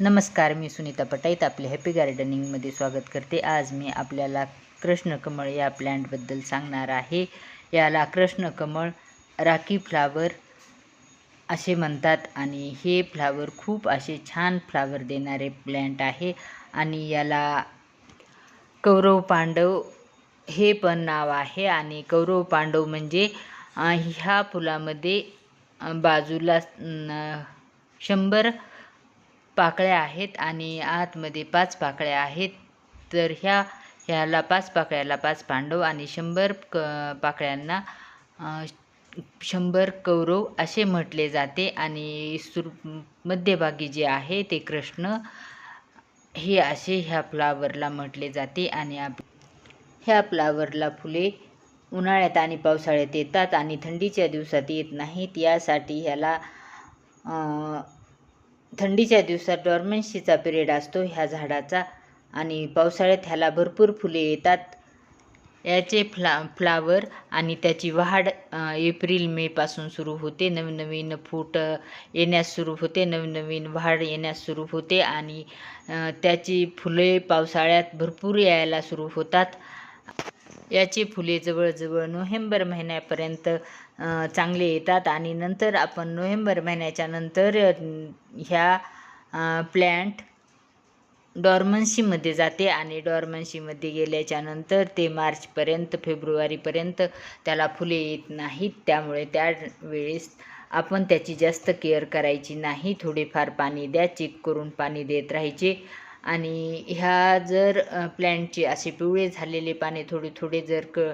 नमस्कार मी सुनीता पटाईत. आपले हॅपी गार्डनिंगमध्ये स्वागत करते. आज मी आपल्याला कृष्णकमळ या प्लॅन्टबद्दल सांगणार आहे. याला कृष्णकमळ राखी फ्लावर असे म्हणतात आणि हे फ्लावर खूप असे छान फ्लावर देणारे प्लॅन्ट आहे आणि याला कौरव पांडव हे पण नाव आहे आणि कौरव पांडव म्हणजे ह्या फुलामध्ये बाजूला शंभर पाकळ्या आहेत आणि आतमध्ये पाच पाकळ्या आहेत. तर ह्या ह्याला पाच पाकळ्याला पाच पांडव आणि शंभर क पाकळ्यांना शंभर कौरव असे म्हटले जाते आणि सुर मध्यभागी जे आहे ते कृष्ण हे असे ह्या फ्लावरला म्हटले जाते आणि आप ह्या फ्लावरला फुले उन्हाळ्यात आणि पावसाळ्यात येतात आणि थंडीच्या दिवसात येत नाहीत. यासाठी ह्याला थंडीच्या दिवसात डॉर्मन्सीचा पिरियड असतो. ह्या झाडाचा आणि पावसाळ्यात ह्याला भरपूर फुले येतात. याचे फ्ला फ्लावर आणि त्याची वाढ एप्रिल मेपासून सुरू होते. नवीन नवीन फूट येण्यास सुरू होते. नवीन नवीन वाढ येण्यास सुरू होते आणि त्याची फुले पावसाळ्यात भरपूर यायला सुरू होतात. याची फुले जवळजवळ नोव्हेंबर महिन्यापर्यंत चांगले येतात आणि नंतर आपण नोव्हेंबर महिन्याच्या नंतर ह्या प्लॅन्ट डॉर्मन्सीमध्ये जाते आणि डॉर्मन्सीमध्ये गेल्याच्यानंतर ते मार्चपर्यंत फेब्रुवारीपर्यंत त्याला फुले येत नाहीत. त्यामुळे त्या वेळेस आपण त्याची जास्त केअर करायची नाही. थोडेफार पाणी द्या चेक करून पाणी देत राहायचे. आणि ह्या जर प्लॅन्टचे असे पिवळे झालेले पाने थोडे थोडे जर क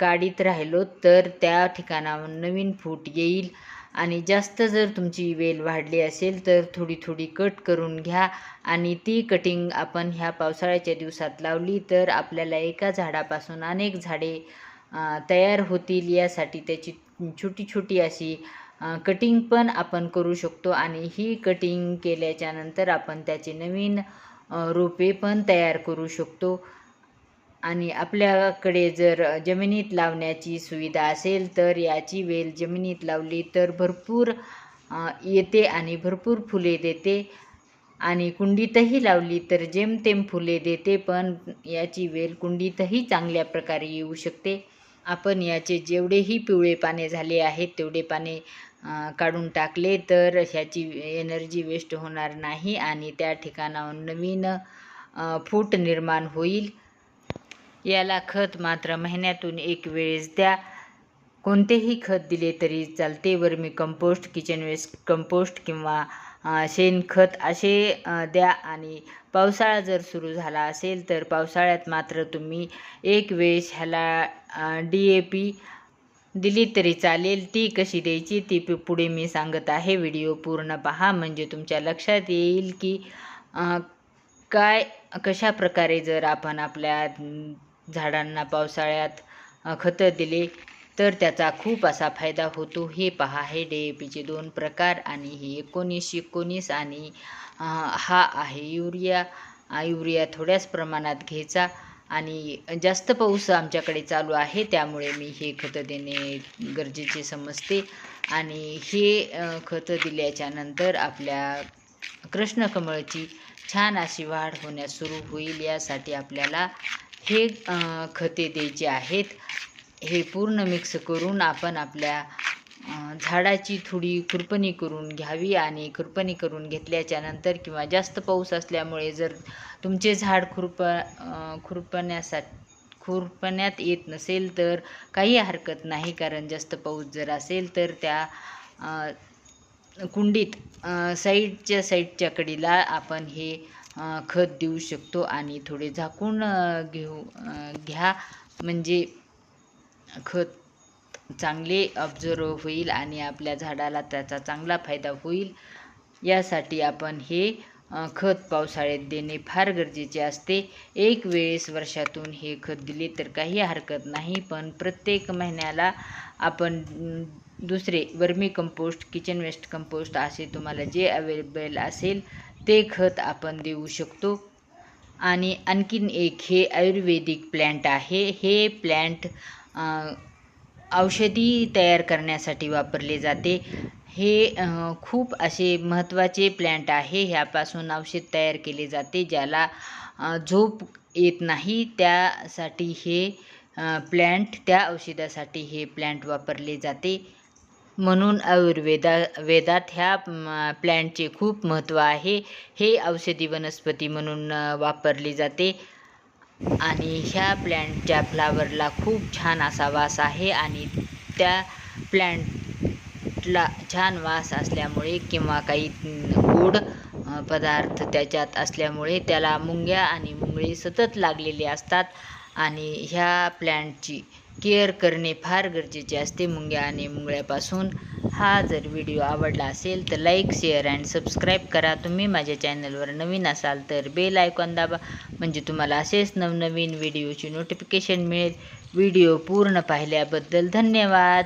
काढीत राहिलो तर त्या ठिकाणावर नवीन फूट येईल. आणि जास्त जर तुमची वेल वाढली असेल तर थोडी थोडी कट करून घ्या. आणि ती कटिंग आपण ह्या पावसाळ्याच्या दिवसात लावली तर आपल्याला एका झाडापासून अनेक झाडे तयार होतील यासाठी त्याची छोटी छोटी अशी कटिंग पण आपण करू शकतो. आणि ही कटिंग केल्याच्यानंतर आपण त्याचे नवीन रोपे पण तयार करू शकतो. आणि आपल्याकडे जर जमिनीत लावण्याची सुविधा असेल तर याची वेल जमिनीत लावली तर भरपूर येते आणि भरपूर फुले देते. आणि कुंडीतही लावली तर जेमतेम फुले देते पण याची वेल कुंडीतही चांगल्या प्रकारे येऊ शकते. आपण याचे जेवढेही पिवळे पाने झाले आहेत तेवढे पाने काढून टाकले तर ह्याची एनर्जी वेस्ट होणार नाही आणि त्या ठिकाणाहून नवीन फूट निर्माण होईल. याला खत मात्र महिन्यातून एक वेळेस द्या. कोणतेही खत दिले तरी चालते. Vermi compost kitchen waste compost किंवा शेणखत असे द्या. आणि पावसाळा जर सुरू झाला असेल तर पावसाळ्यात मात्र तुम्ही एक वेळेस ह्याला डी ए पी दिली तरी चालेल. ती कशी द्यायची ती पुढे मी सांगत आहे. व्हिडिओ पूर्ण पहा. म्हणजे तुमच्या लक्षात येईल की काय कशा प्रकारे जर आपण आपल्या झाडांना पावसाळ्यात खतं दिले तर त्याचा खूप असा फायदा होतो. हे पहा हे डी ए पीचे दोन प्रकार आणि हे एकोणीस एकोणीस आणि हा आहे. युरिया युरिया थोड्याच प्रमाणात घ्यायचा आणि जास्त पाऊस आमच्याकडे चालू आहे त्यामुळे मी हे खतं देणे गरजेचे समजते. आणि हे खतं दिल्याच्या नंतर आपल्या कृष्णकमळची छान अशी वाढ होण्यास सुरू होईल यासाठी आपल्याला हे खते द्यायचे आहेत हे पूर्ण मिक्स करून आपण आपल्या झाडाची थोडी खुरपणी करून घ्यावी आणि खुरपणी करून घेतल्याच्या नंतर किंवा जास्त पाऊस असल्यामुळे जर तुमचे झाड खुरप खुरपण्यासा खुरपण्यासाठी खुरपण्यात येत नसेल तर काही हरकत नाही. कारण जास्त पाऊस जर असेल तर त्या कुंडीत साईडच्या साईडच्या कडीला आपण हे खत देऊ शकतो आणि थोडे झाकून घेऊ घ्या. म्हणजे खत चांगले ऑब्झर्व होईल आणि आपल्या झाडाला त्याचा चांगला फायदा होईल. यासाठी आपण हे खत पावसाळ्यात देणे फार गरजेचे असते. एक वेळेस वर्षातून हे खत दिले तर काही हरकत नाही पण प्रत्येक महिन्याला आपण दुसरे vermi compost kitchen waste compost असे तुम्हाला जे अवेलेबल असेल ते खत आपण देऊ शकतो. आणि आणखीन एक हे आयुर्वेदिक प्लॅन्ट आहे. हे प्लॅन्ट औषधी तयार करण्यासाठी वापरले जाते. हे खूप असे महत्त्वाचे प्लॅन्ट आहे. ह्यापासून औषध तयार केले जाते ज्याला झोप येत नाही. त्यासाठी हे प्लॅन्ट त्या औषधासाठी हे प्लॅन्ट वापरले जाते. म्हणून आयुर्वेदा वेदात ह्या प्लॅन्टचे खूप महत्त्व आहे. हे औषधी वनस्पती म्हणून वापरली जाते. आणि ह्या प्लॅन्टच्या फ्लावरला खूप छान असा वास आहे आणि त्या प्लॅन्टला छान वास असल्यामुळे किंवा काही गोड पदार्थ त्याच्यात असल्यामुळे त्याला मुंग्या आणि मुंगळी सतत लागलेले असतात. आणि ह्या प्लॅन्टची केअर करणे फार गरजेचे असते. मुंग्या आणि मुंगळ्यापासून हा जर व्हिडिओ आवडला असेल तर लाईक शेअर अँड सबस्क्राईब करा. तुम्ही माझ्या चॅनलवर नवीन असाल तर बेल आयकॉन दाबा. म्हणजे तुम्हाला असेच नवनवीन व्हिडिओची नोटिफिकेशन मिळेल. व्हिडिओ पूर्ण पाहिल्याबद्दल धन्यवाद.